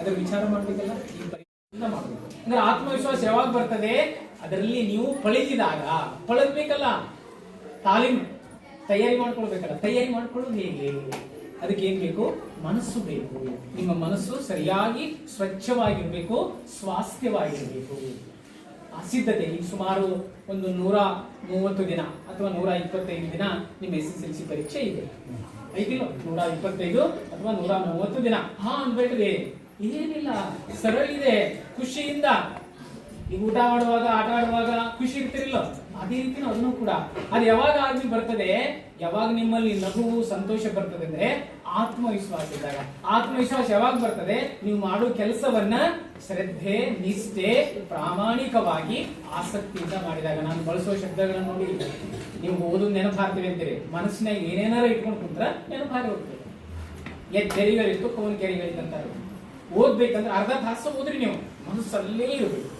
ಅದರ ವಿಚಾರ ಮಾಡ್ಬೇಕಲ್ಲ? ಈ ಮಾಡಬೇಕು. ಅಂದ್ರೆ ಆತ್ಮವಿಶ್ವಾಸ ಯಾವಾಗ ಬರ್ತದೆ? ಅದರಲ್ಲಿ ನೀವು ಪಳಿದಿದಾಗ ಪಳದ್ಬೇಕಲ್ಲ? ತಾಲೀಮ್ ತಯಾರಿ ಮಾಡ್ಕೊಳ್ಬೇಕಲ್ಲ. ತಯಾರಿ ಮಾಡ್ಕೊಳ್ಳೋದು ಹೇಗೆ? ಅದಕ್ಕೆ ಏನ್ ಬೇಕು? ಮನಸ್ಸು ಬೇಕು. ನಿಮ್ಮ ಮನಸ್ಸು ಸರಿಯಾಗಿ ಸ್ವಚ್ಛವಾಗಿರ್ಬೇಕು, ಸ್ವಾಸ್ಥ್ಯವಾಗಿರ್ಬೇಕು. ಸಿದ್ಧತೆ ಈಗ ಸುಮಾರು ಒಂದು ನೂರ ಮೂವತ್ತು ದಿನ ಅಥವಾ ನೂರ ಇಪ್ಪತ್ತೈದು ದಿನ ನಿಮ್ಮ ಎಸ್ ಎಸ್ ಎಲ್ ಸಿ ಪರೀಕ್ಷೆ ಇದೆ. ಐದಿಲ್ಲ, ನೂರ ಇಪ್ಪತ್ತೈದು ಅಥವಾ ನೂರ ಮೂವತ್ತು ದಿನ. ಹಾ, ಅನ್ಬೇಡ್ರಿ. ಏನಿಲ್ಲ ಸರಳಿದೆ ಖುಷಿಯಿಂದ ಈಗ ಊಟ ಮಾಡುವಾಗ ಆಟ ಆಡುವಾಗ ಖುಷಿ ಇರ್ತಿರಲ್ಲ? ಅದೇ ರೀತಿ ಅದನ್ನು ಕೂಡ. ಅದು ಯಾವಾಗ ಆದ್ಮಿ ಬರ್ತದೆ, ಯಾವಾಗ ನಿಮ್ಮಲ್ಲಿ ನಗು ಸಂತೋಷ ಬರ್ತದೆ ಅಂದ್ರೆ ಆತ್ಮವಿಶ್ವಾಸ ಇದ್ದಾಗ. ಆತ್ಮವಿಶ್ವಾಸ ಯಾವಾಗ ಬರ್ತದೆ? ನೀವು ಮಾಡೋ ಕೆಲಸವನ್ನ ಶ್ರದ್ಧೆ, ನಿಷ್ಠೆ, ಪ್ರಾಮಾಣಿಕವಾಗಿ ಆಸಕ್ತಿಯಿಂದ ಮಾಡಿದಾಗ. ನಾನು ಬಳಸುವ ಶಬ್ದಗಳನ್ನು ನೋಡಿ. ನೀವು ಓದು ನೆನಪಾಗ್ತೀವಿ ಅಂತೀರಿ. ಮನಸ್ಸಿನಾಗ ಏನೇನಾರ ಇಟ್ಕೊಂಡು ಕುಂತ್ರ ನೆನಪಾಗಿ ಹೋಗ್ತದೆ ಎದ್ ಕೆರಿಗಳಿತ್ತು ಕವನ್ ಕೆರಿಗಳಿತ್ತು ಅಂತಾರೆ ಓದ್ಬೇಕಂದ್ರೆ ಅರ್ಧ ತಾಸು ಓದ್ರಿ ನೀವು. ಮನಸ್ಸಲ್ಲೇ ಇರಬೇಕು.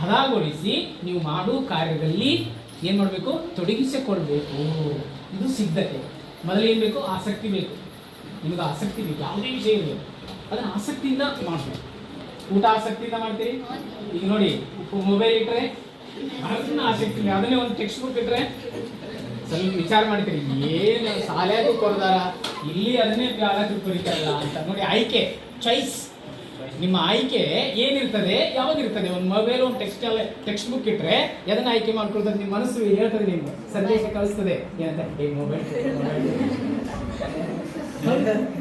ಹದಗೊಳಿಸಿ ನೀವು ಮಾಡೋ ಕಾರ್ಯದಲ್ಲಿ ಏನು ಮಾಡಬೇಕು? ತೊಡಗಿಸಿಕೊಳ್ಬೇಕು. ಇದು ಸಿದ್ಧತೆ. ಮೊದಲು ಏನು ಬೇಕು? ಆಸಕ್ತಿ ಬೇಕು. ನಿಮಗೆ ಆಸಕ್ತಿ ಬೇಕು. ಯಾವುದೇ ವಿಷಯ ಇರಬೇಕು ಅದನ್ನ ಆಸಕ್ತಿಯಿಂದ ಮಾಡಬೇಕು. ಊಟ ಆಸಕ್ತಿಯಿಂದ ಮಾಡ್ತೀರಿ? ಈಗ ನೋಡಿ ಮೊಬೈಲ್ ಇಟ್ಟರೆ ಅದನ್ನ ಆಸಕ್ತಿ ಅದನ್ನೇ ಒಂದು ಟೆಕ್ಸ್ಟ್ ಬುಕ್ ಇಟ್ಟರೆ ಸ್ವಲ್ಪ ವಿಚಾರ ಮಾಡ್ತೀರಿ. ಏನು ಶಾಲೆಗೂ ಕೊರದಾರ ಇಲ್ಲಿ ಅದನ್ನೇ ಬ್ಯಾಲಕ್ಕೆ ಬರೀತಾರಲ್ಲ ಅಂತ. ನೋಡಿ, ಆಯ್ಕೆ. ಚಾಯ್ಸ್ ನಿಮ್ಮ ಆಯ್ಕೆ ಏನಿರ್ತದೆ ಯಾವಾಗ ಇರ್ತದೆ ಒಂದು ಮೊಬೈಲ್, ಒಂದು ಟೆಕ್ಸ್ಟ್ ಟೆಕ್ಸ್ಟ್ ಬುಕ್ ಇಟ್ಟರೆ ಎದನ್ನ ಆಯ್ಕೆ ಮಾಡ್ಕೊಳ್ತದೆ? ನಿಮ್ಮ ಮನಸ್ಸು ಹೇಳ್ತದೆ ನಿಮ್ಗೆ. ಸಂದೇಶ ಕಳಿಸ್ತದೆ. ಏನಂತ? ಏ, ಮೊಬೈಲ್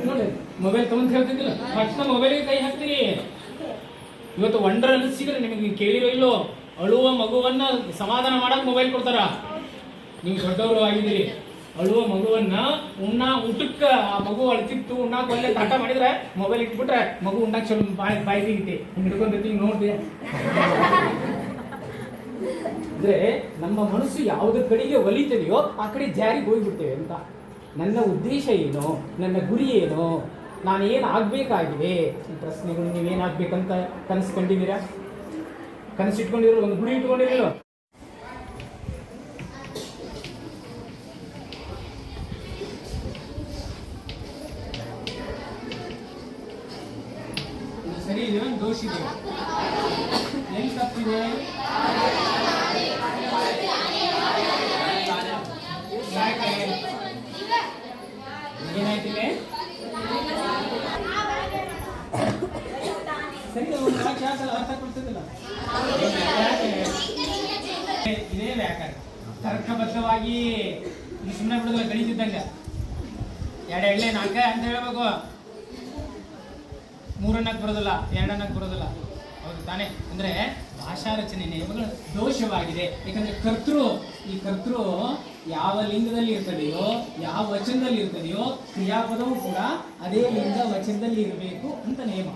ನೋಡಿ ಮೊಬೈಲ್ ತಗೊಂಡ್ ಹೇಳ್ತಿದ್ದಿಲ್ಲ? ತಕ್ಷಣ ಮೊಬೈಲಿಗೆ ಕೈ ಹಾಕ್ತೀರಿ. ಇವತ್ತು ವಂಡರ್ ಅನ್ನಿಸಿದ್ರೆ ನಿಮಗೆ ಕೇಳಿರೋ ಇಲ್ಲೋ? ಅಳುವ ಮಗುವನ್ನ ಸಮಾಧಾನ ಮಾಡಕ್ ಮೊಬೈಲ್ ಕೊಡ್ತಾರ? ನೀವು ದೊಡ್ಡವರು ಆಗಿದ್ದೀರಿ. ಅಳುವ ಮಗುವನ್ನ ಉಣ್ಣ ಊಟಕ್ಕ, ಆ ಮಗು ಅಳ್ತಿತ್ತು ಉಣ್ಣ ಒಳ್ಳೆ ತಾಟ ಮಾಡಿದ್ರೆ ಮೊಬೈಲ್ ಇಟ್ಬಿಟ್ರೆ ಮಗು ಉಣ್ಣಾಕ ಚಲೋ ಬಾಯಿ ಬಾಯಿ ತೆಗಿತಿ ಹಿಂಗ್ ನೋಡ್ತಿ ಅಂದ್ರೆ ನಮ್ಮ ಮನಸ್ಸು ಯಾವ್ದ ಕಡೆಗೆ ಒಲಿತದೆಯೋ ಆ ಕಡೆ ಜಾರಿಗೆ ಹೋಗ್ಬಿಡ್ತೇವೆ ಅಂತ. ನನ್ನ ಉದ್ದೇಶ ಏನು? ನನ್ನ ಗುರಿ ಏನು? ನಾನು ಏನು ಆಗ್ಬೇಕಾಗಿದೆ? ಈ ಪ್ರಶ್ನೆಗಳು ನೀವೇನಾಗ್ಬೇಕಂತ ಕನಸು ಕಂಡಿದ್ದೀರಾ ಕನಸು ಇಟ್ಕೊಂಡಿರೋ ಒಂದು ಗುರಿ ಇಟ್ಕೊಂಡಿರಲಿಲ್ಲ ಇದೆ ಎಲ್ಲಿ ತಪ್ಪಿದೆ? ಏನಾಯ್ತಿದೆ? ಸರಿ, ಒಂದು ಅರ್ಥ ಕೊಡ್ತಿದ್ದಿಲ್ಲ? ಯಾಕೆ? ಇದೇ ವ್ಯಾಕರಣ. ತರ್ಕಬದ್ಧವಾಗಿ ಸುಮ್ಮನೆ ಬಿಡೋದಿಲ್ಲ ಗಣಿತಿದ್ದಂಗ ಎರಡು ಎಳ್ಳೆ ನಾಲ್ಕ ಅಂತ ಹೇಳ್ಬೇಕು. ಮೂರನ್ನಕ್ಕೆ ಬರೋದಿಲ್ಲ ಎರಡನ್ನಕ್ಕೆ ಬರೋದಿಲ್ಲ. ಹೌದು ತಾನೇ. ಅಂದ್ರೆ ಭಾಷಾ ರಚನೆ ನಿಯಮಗಳು ದೋಷವಾಗಿದೆ. ಯಾಕಂದ್ರೆ ಕರ್ತೃ, ಈ ಕರ್ತೃ ಯಾವ ಲಿಂಗದಲ್ಲಿ ಇರ್ತದೆಯೋ, ಯಾವ ವಚನದಲ್ಲಿ ಇರ್ತದೆಯೋ, ಕ್ರಿಯಾಪದವೂ ಕೂಡ ಅದೇ ಲಿಂಗ ವಚನದಲ್ಲಿ ಇರಬೇಕು ಅಂತ ನಿಯಮ.